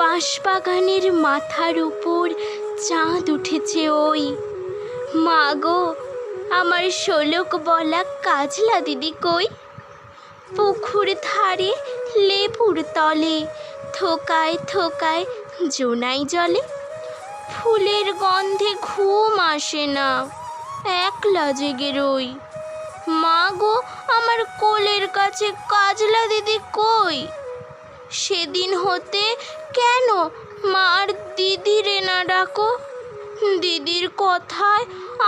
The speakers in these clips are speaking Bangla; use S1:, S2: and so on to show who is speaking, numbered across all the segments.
S1: বাঁশবাগানের মাথার উপর চাঁদ উঠেছে ওই। মা গো, আমার শোলক বলা কাজলা দিদি কই? পুকুর ধারে লেবুর তলে থোকায় থোকায় জোনাই জলে। ফুলের গন্ধে ঘুম আসে না, একলা জেগে রই। মা গো, আমার কোলের কাছে কাজলা দিদি কই? সেদিন হতে কেন? মার দিদি রে না ডাকো। দিদির কথায়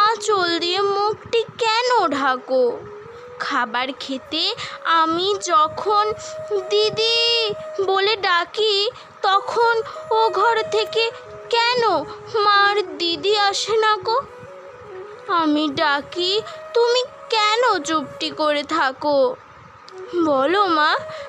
S1: আঁচল দিয়ে মুখটি কেন ঢাকো? খাবার খেতে আমি যখন দিদি বলে ডাকি, তখন ও ঘর থেকে কেন মার দিদি আসে না গো? আমি ডাকি, তুমি কেন চুপটি করে থাকো? বলো মা